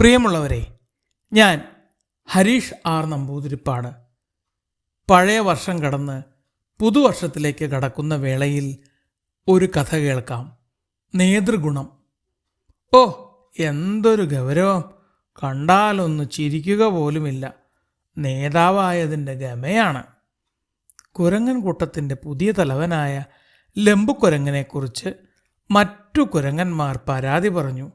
പ്രിയമുള്ളവരെ ഞാൻ ഹരീഷ് ആർ നമ്പൂതിരിപ്പാണ് പഴയ വർഷം കടന്ന് പുതുവർഷത്തിലേക്ക് കടക്കുന്ന വേളയിൽ ഒരു കഥ കേൾക്കാം. നേതൃഗുണം. ഓ എന്തൊരു ഗൗരവം. കണ്ടാലൊന്ന് ചിരിക്കുക പോലുമില്ല. നേതാവായതിന്റെ ഗമയാണ്. കുരങ്ങൻ കൂട്ടത്തിന്റെ പുതിയ തലവനായ ലംബുക്കുരങ്ങനെക്കുറിച്ച് മറ്റു കുരങ്ങന്മാർ പരാതി പറഞ്ഞു.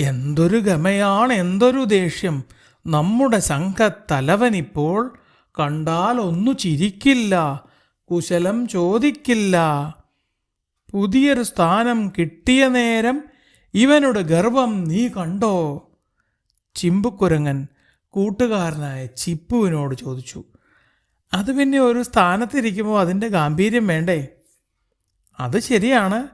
എന്തൊരു ഗമയാണ് എന്തൊരു ദേഷ്യം. നമ്മുടെ സംഘത്തലവനിപ്പോൾ കണ്ടാൽ ഒന്നു ചിരിക്കില്ല കുശലം ചോദിക്കില്ല. പുതിയൊരു സ്ഥാനം കിട്ടിയ നേരം ഇവനുടെ ഗർവം നീ കണ്ടോ? ചിമ്പുക്കുരങ്ങൻ കൂട്ടുകാരനായ ചിപ്പുവിനോട് ചോദിച്ചു അത് പിന്നെ ഒരു സ്ഥാനത്തിരിക്കുമ്പോൾ അതിന്റെ ഗാംഭീര്യം വേണ്ടേ? അത് ശരിയാണ്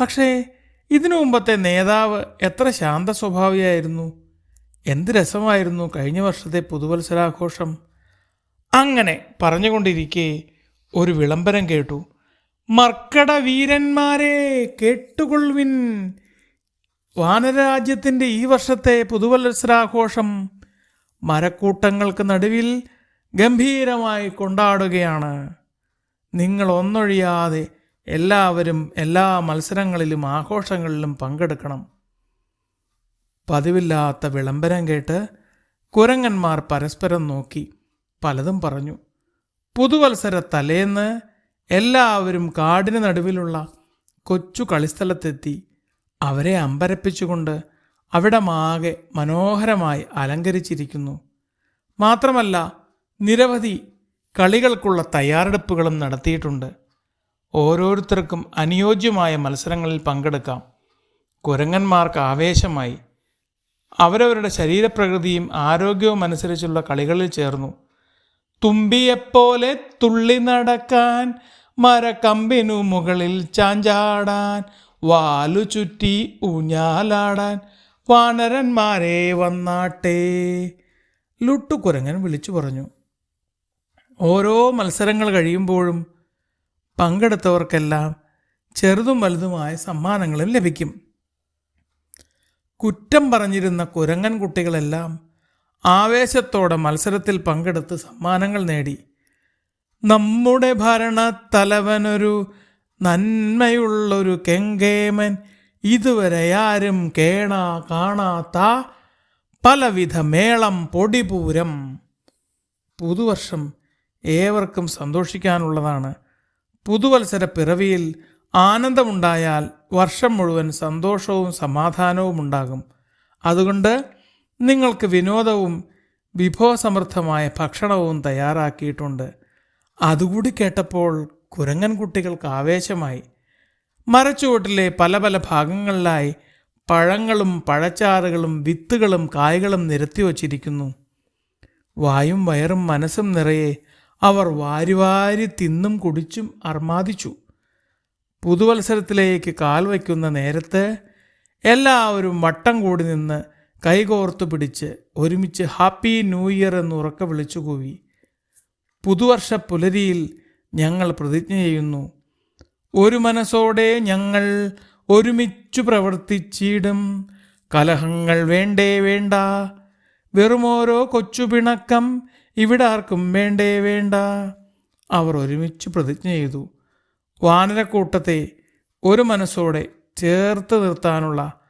പക്ഷേ ഇതിനു മുമ്പത്തെ നേതാവ് എത്ര ശാന്ത സ്വഭാവിയായിരുന്നു? എന്ത് രസമായിരുന്നു കഴിഞ്ഞ വർഷത്തെ പുതുവത്സരാഘോഷം? അങ്ങനെ പറഞ്ഞുകൊണ്ടിരിക്കെ ഒരു വിളംബരം കേട്ടു. മർക്കട വീരന്മാരെ കേട്ടുകൊള്ളുവിൻ. വാനരാജ്യത്തിന്റെ ഈ വർഷത്തെ പുതുവത്സരാഘോഷം മരക്കൂട്ടങ്ങൾക്ക് നടുവിൽ ഗംഭീരമായി കൊണ്ടാടുകയാണ്. നിങ്ങൾ ഒന്നൊഴിയാതെ എല്ലാവരും എല്ലാ മത്സരങ്ങളിലും ആഘോഷങ്ങളിലും പങ്കെടുക്കണം. പതിവില്ലാത്ത വിളംബരം കേട്ട് കുരങ്ങന്മാർ പരസ്പരം നോക്കി പലതും പറഞ്ഞു. പുതുവത്സര തലേന്ന് എല്ലാവരും കാടിന് നടുവിലുള്ള കൊച്ചു കളിസ്ഥലത്തെത്തി അവരെ അമ്പരപ്പിച്ചുകൊണ്ട് അവിടമാകെ മനോഹരമായി അലങ്കരിച്ചിരിക്കുന്നു. മാത്രമല്ല നിരവധി കളികൾക്കുള്ള തയ്യാറെടുപ്പുകളും നടത്തിയിട്ടുണ്ട്. ഓരോരുത്തർക്കും അനുയോജ്യമായ മത്സരങ്ങളിൽ പങ്കെടുക്കാം. കുരങ്ങന്മാർക്ക് ആവേശമായി. അവരവരുടെ ശരീരപ്രകൃതിയും ആരോഗ്യവും അനുസരിച്ചുള്ള കളികളിൽ ചേർന്നു. തുമ്പിയെപ്പോലെ തുള്ളി നടക്കാൻ മരക്കമ്പിനു മുകളിൽ ചാഞ്ചാടാൻ വാലു ചുറ്റി ഊഞ്ഞാലാടാൻ വാനരന്മാരെ വന്നാട്ടെ. ലുട്ടുകുരങ്ങൻ വിളിച്ചു പറഞ്ഞു. ഓരോ മത്സരങ്ങൾ കഴിയുമ്പോഴും പങ്കെടുത്തവർക്കെല്ലാം ചെറുതും വലുതുമായ സമ്മാനങ്ങളും ലഭിക്കും. കുറ്റം പറഞ്ഞിരുന്ന കുരങ്ങൻ കുട്ടികളെല്ലാം ആവേശത്തോടെ മത്സരത്തിൽ പങ്കെടുത്ത് സമ്മാനങ്ങൾ നേടി. നമ്മുടെ ഭരണ തലവനൊരു നന്മയുള്ളൊരു കെങ്കേമൻ ഇതുവരെ ആരും കേണാ കാണാത്ത പലവിധ മേളം പൊടിപൂരം. പുതുവർഷം ഏവർക്കും സന്തോഷിക്കാനുള്ളതാണ്. പുതുവത്സര പിറവിയിൽ ആനന്ദമുണ്ടായാൽ വർഷം മുഴുവൻ സന്തോഷവും സമാധാനവും ഉണ്ടാകും അതുകൊണ്ട് നിങ്ങൾക്ക് വിനോദവും വിഭവസമൃദ്ധമായ ഭക്ഷണവും തയ്യാറാക്കിയിട്ടുണ്ട്. അതുകൂടി കേട്ടപ്പോൾ കുരങ്ങൻ കുട്ടികൾക്ക് ആവേശമായി. മരച്ചുവട്ടിലെ പല പല ഭാഗങ്ങളിലായി പഴങ്ങളും പഴച്ചാറുകളും വിത്തുകളും കായ്കളും നിരത്തി വച്ചിരിക്കുന്നു. വായും വയറും മനസ്സും നിറയെ അവർ വാരിവാരി വാരി തിന്നും കുടിച്ചും അർമാദിച്ചു. പുതുവത്സരത്തിലേക്ക് കാൽ വയ്ക്കുന്ന നേരത്ത് എല്ലാവരും വട്ടം കൂടി നിന്ന് കൈകോർത്തു പിടിച്ച് ഒരുമിച്ച് ഹാപ്പി ന്യൂ ഇയർ എന്ന് ഉറക്കെ വിളിച്ചു കൂവി. പുതുവർഷ പുലരിയിൽ ഞങ്ങൾ പ്രതിജ്ഞ ചെയ്യുന്നു. ഒരു മനസ്സോടെ ഞങ്ങൾ ഒരുമിച്ചു പ്രവർത്തിച്ചിടും. കലഹങ്ങൾ വേണ്ടേ വേണ്ട. വെറുമോരോ കൊച്ചു പിണക്കം ഇവിടെ ആർക്കും വേണ്ടേ വേണ്ട. അവർ ഒരുമിച്ച് പ്രതിജ്ഞ ചെയ്തു. വാനരക്കൂട്ടത്തെ ഒരു മനസ്സോടെ ചേർത്ത് നിർത്താനുള്ള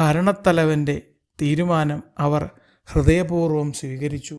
ഭരണത്തലവന്റെ തീരുമാനം അവർ ഹൃദയപൂർവം സ്വീകരിച്ചു.